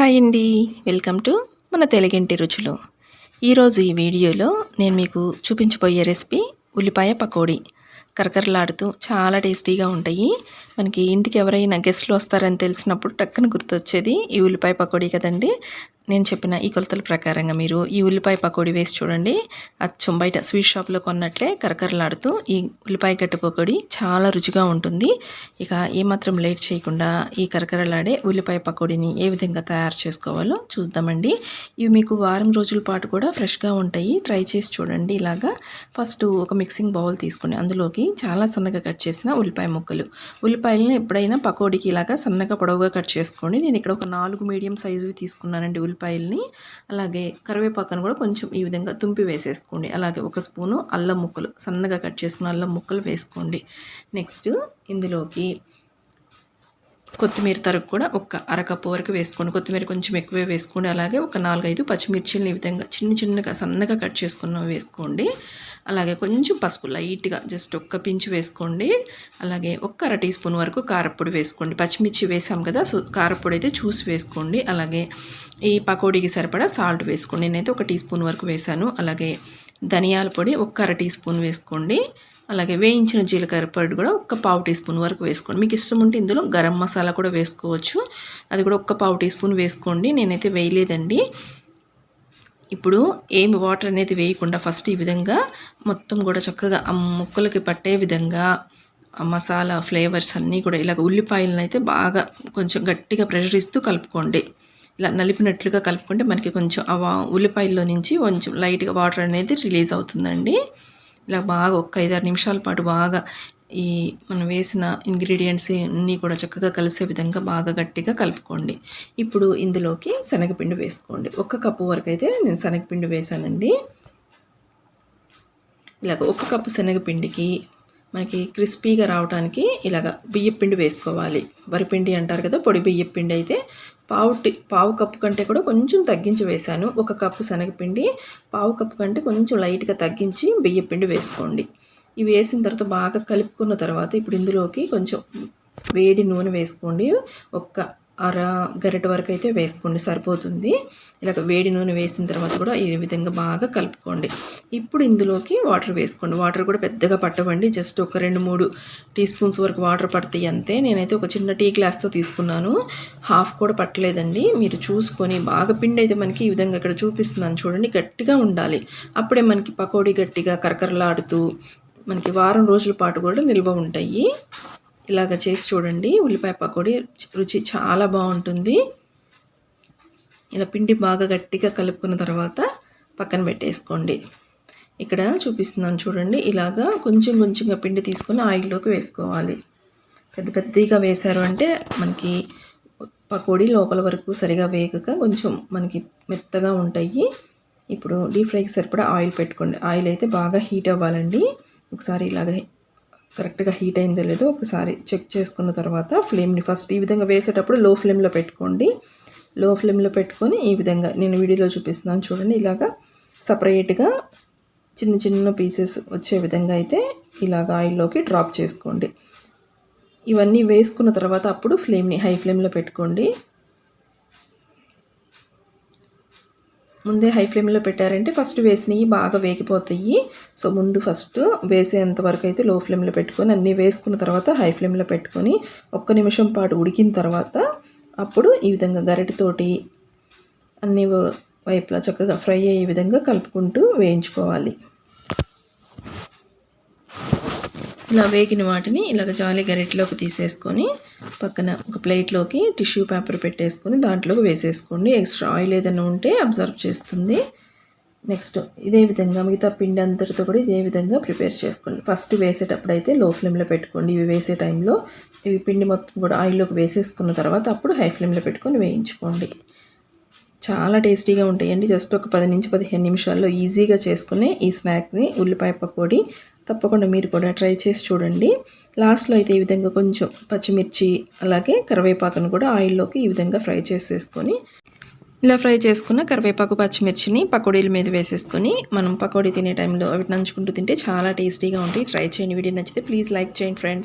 Hi అండి. Welcome to మన తెలుగింటి రుచులు. ఈరోజు ఈ వీడియోలో నేను మీకు చూపించబోయే రెసిపీ ఉల్లిపాయ పకోడీ. కరకరలాడుతూ చాలా టేస్టీగా ఉంటాయి. మనకి ఇంటికి ఎవరైనా గెస్ట్లు వస్తారని తెలిసినప్పుడు టక్కన గుర్తొచ్చేది ఈ ఉల్లిపాయ పకోడీ కదండి. నేను చెప్పిన ఈ కొలతల ప్రకారంగా మీరు ఈ ఉల్లిపాయ పకోడీ వేసి చూడండి. అచ్చం బయట స్వీట్ షాప్లో కొన్నట్లే కరకరలాడుతూ ఈ ఉల్లిపాయ గట్టు పకోడీ చాలా రుచిగా ఉంటుంది. ఇక ఏమాత్రం లేట్ చేయకుండా ఈ కరకరలాడే ఉల్లిపాయ పకోడీని ఏ విధంగా తయారు చేసుకోవాలో చూద్దామండి. ఇవి మీకు వారం రోజుల పాటు కూడా ఫ్రెష్గా ఉంటాయి. ట్రై చేసి చూడండి ఇలాగా. ఫస్ట్ ఒక మిక్సింగ్ బౌల్ తీసుకుని అందులోకి చాలా సన్నగా కట్ చేసిన ఉల్లిపాయ ముక్కలు. ఉల్లిపాయలను ఎప్పుడైనా పకోడీకి ఇలాగా సన్నగా పొడవుగా కట్ చేసుకోండి నేను ఇక్కడ ఒక నాలుగు మీడియం సైజువి తీసుకున్నానండి ఉల్లిపాయ ఉల్లిపాయల్ని అలాగే కరివేపాకును కూడా కొంచెం ఈ విధంగా తుంపి వేసేసుకోండి. అలాగే ఒక స్పూను అల్లం ముక్కలు సన్నగా కట్ చేసుకున్న అల్లం ముక్కలు వేసుకోండి. నెక్స్ట్ ఇందులోకి కొత్తిమీర తరుగు కూడా ఒక అరకప్పు వరకు వేసుకోండి. కొత్తిమీర కొంచెం ఎక్కువే వేసుకోండి. అలాగే ఒక నాలుగైదు పచ్చిమిర్చిని ఈ విధంగా చిన్న చిన్నగా సన్నగా కట్ చేసుకున్నవి వేసుకోండి. అలాగే కొంచెం పసుపు లైట్గా జస్ట్ ఒక్క పించి వేసుకోండి. అలాగే ఒక్క అర టీ స్పూన్ వరకు కారపొడి వేసుకోండి. పచ్చిమిర్చి వేసాం కదా సో కారపొడి అయితే చూసి వేసుకోండి. అలాగే ఈ పకోడీకి సరిపడా సాల్ట్ వేసుకోండి. నేనైతే ఒక టీ స్పూన్ వరకు వేసాను. అలాగే ధనియాల పొడి ఒక్క అర టీ స్పూన్ వేసుకోండి. అలాగే వేయించిన జీలకర్ర పొడి కూడా ఒక పావు టీ స్పూన్ వరకు వేసుకోండి. మీకు ఇష్టం ఉంటే ఇందులో గరం మసాలా కూడా వేసుకోవచ్చు. అది కూడా ఒక్క పావు టీ స్పూన్ వేసుకోండి. నేనైతే వేయలేదండి. ఇప్పుడు ఏమి వాటర్ అనేది వేయకుండా ఫస్ట్ ఈ విధంగా మొత్తం కూడా చక్కగా ఆ ముక్కలకి పట్టే విధంగా మసాలా ఫ్లేవర్స్ అన్నీ కూడా ఇలాగ ఉల్లిపాయలను అయితే బాగా కొంచెం గట్టిగా ప్రెషర్ ఇస్తూ కలుపుకోండి. ఇలా నలిపినట్లుగా కలుపుకుంటే మనకి కొంచెం ఆ ఉల్లిపాయల్లో నుంచి కొంచెం లైట్గా వాటర్ అనేది రిలీజ్ అవుతుందండి. ఇలా బాగా ఒక ఐదారు నిమిషాల పాటు బాగా ఈ మనం వేసిన ఇంగ్రీడియంట్స్ అన్నీ కూడా చక్కగా కలిసే విధంగా బాగా గట్టిగా కలుపుకోండి. ఇప్పుడు ఇందులోకి శనగపిండి వేసుకోండి. ఒక కప్పు వరకు అయితే నేను శనగపిండి వేసానండి ఇలాగ ఒక కప్పు శనగపిండికి మనకి క్రిస్పీగా రావడానికి ఇలాగ బియ్యపిండి వేసుకోవాలి. వరిపిండి అంటారు కదా పొడి బియ్యపిండి అయితే పావు టీ పావు కప్పు కంటే కూడా కొంచెం తగ్గించి వేశాను. ఒక కప్పు శనగపిండి పావు కప్పు కంటే కొంచెం లైట్గా తగ్గించి బియ్యపిండి వేసుకోండి. ఇవి వేసిన తర్వాత బాగా కలుపుకున్న తర్వాత ఇప్పుడు ఇందులోకి కొంచెం వేడి నూనె వేసుకోండి. ఒక్క అర గరిట వరకు అయితే వేసుకోండి సరిపోతుంది. ఇలాగ వేడి నూనె వేసిన తర్వాత కూడా ఈ విధంగా బాగా కలుపుకోండి. ఇప్పుడు ఇందులోకి వాటర్ వేసుకోండి. వాటర్ కూడా పెద్దగా పట్టవండి. జస్ట్ ఒక రెండు మూడు టీ స్పూన్స్ వరకు వాటర్ పడతాయి అంతే. నేనైతే ఒక చిన్న టీ గ్లాస్తో తీసుకున్నాను. హాఫ్ కూడా పట్టలేదండి. మీరు చూసుకొని బాగా పిండి అయితే మనకి ఈ విధంగా ఇక్కడ చూపిస్తున్నాను చూడండి గట్టిగా ఉండాలి. అప్పుడే మనకి పకోడీ గట్టిగా కరకరలాడుతూ మనకి వారం రోజుల పాటు కూడా నిల్వ ఉంటాయి. ఇలాగ చేసి చూడండి. ఉల్లిపాయ పకోడీ రుచి చాలా బాగుంటుంది. ఇలా పిండి బాగా గట్టిగా కలుపుకున్న తర్వాత పక్కన పెట్టేసుకోండి. ఇక్కడ చూపిస్తున్నాను చూడండి. ఇలాగా కొంచెం కొంచెంగా పిండి తీసుకొని ఆయిల్లోకి వేసుకోవాలి. పెద్ద పెద్దగా వేశారు అంటే మనకి పకోడీ లోపల వరకు సరిగా వేగక కొంచెం మనకి మెత్తగా ఉంటాయి. ఇప్పుడు డీప్ ఫ్రైకి సరిపడా ఆయిల్ పెట్టుకోండి. ఆయిల్ అయితే బాగా హీట్ అవ్వాలండి. ఒకసారి ఇలాగ కరెక్ట్గా హీట్ అయిందో లేదో ఒకసారి చెక్ చేసుకున్న తర్వాత ఫ్లేమ్ని ఫస్ట్ ఈ విధంగా వేసేటప్పుడు లో ఫ్లేమ్లో పెట్టుకోండి. లో ఫ్లేమ్లో పెట్టుకొని ఈ విధంగా నేను వీడియోలో చూపిస్తున్నాను చూడండి. ఇలాగా సపరేట్గా చిన్న చిన్న పీసెస్ వచ్చే విధంగా అయితే ఇలాగ ఆయిల్లోకి డ్రాప్ చేసుకోండి. ఇవన్నీ వేసుకున్న తర్వాత అప్పుడు ఫ్లేమ్ని హై ఫ్లేమ్లో పెట్టుకోండి. ముందే హై ఫ్లేమ్లో పెట్టారంటే ఫస్ట్ వేసినవి బాగా వేగిపోతాయి. సో ముందు ఫస్ట్ వేసేంత వరకు అయితే లో ఫ్లేమ్లో పెట్టుకొని అన్నీ వేసుకున్న తర్వాత హై ఫ్లేమ్లో పెట్టుకొని ఒక్క నిమిషం పాటు ఉడికిన తర్వాత అప్పుడు ఈ విధంగా గరిటతోటి అన్ని వైపులా చక్కగా ఫ్రై అయ్యే విధంగా కలుపుకుంటూ వేయించుకోవాలి. ఇలా వేగిన వాటిని ఇలాగ జాలి గరిటలోకి తీసేసుకొని పక్కన ఒక ప్లేట్లోకి టిష్యూ పేపర్ పెట్టేసుకొని దాంట్లోకి వేసేసుకోండి. ఎక్స్ట్రా ఆయిల్ ఏదైనా ఉంటే అబ్జర్వ్ చేస్తుంది. నెక్స్ట్ ఇదే విధంగా మిగతా పిండి అంతటితో కూడా ఇదే విధంగా ప్రిపేర్ చేసుకోండి. ఫస్ట్ వేసేటప్పుడు అయితే లో ఫ్లేమ్లో పెట్టుకోండి. ఇవి వేసే టైంలో ఇవి పిండి మొత్తం కూడా ఆయిల్లోకి వేసేసుకున్న తర్వాత అప్పుడు హై ఫ్లేమ్లో పెట్టుకొని వేయించుకోండి. చాలా టేస్టీగా ఉంటాయండి. జస్ట్ ఒక పది నుంచి పదిహేను నిమిషాల్లో ఈజీగా చేసుకునే ఈ స్నాక్ని ఉల్లిపాయ పకోడీ తప్పకుండా మీరు కూడా ట్రై చేసి చూడండి. లాస్ట్లో అయితే ఈ విధంగా కొంచెం పచ్చిమిర్చి అలాగే కరివేపాకును కూడా ఆయిల్లోకి ఈ విధంగా ఫ్రై చేసేసుకొని ఇలా ఫ్రై చేసుకున్న కరివేపాకు పచ్చిమిర్చిని పకోడీల మీద వేసేసుకొని మనం పకోడీ తినే టైంలో అవి నంచుకుంటూ తింటే చాలా టేస్టీగా ఉంటాయి. ట్రై చేయండి. వీడియో నచ్చితే ప్లీజ్ లైక్ చేయండి ఫ్రెండ్స్.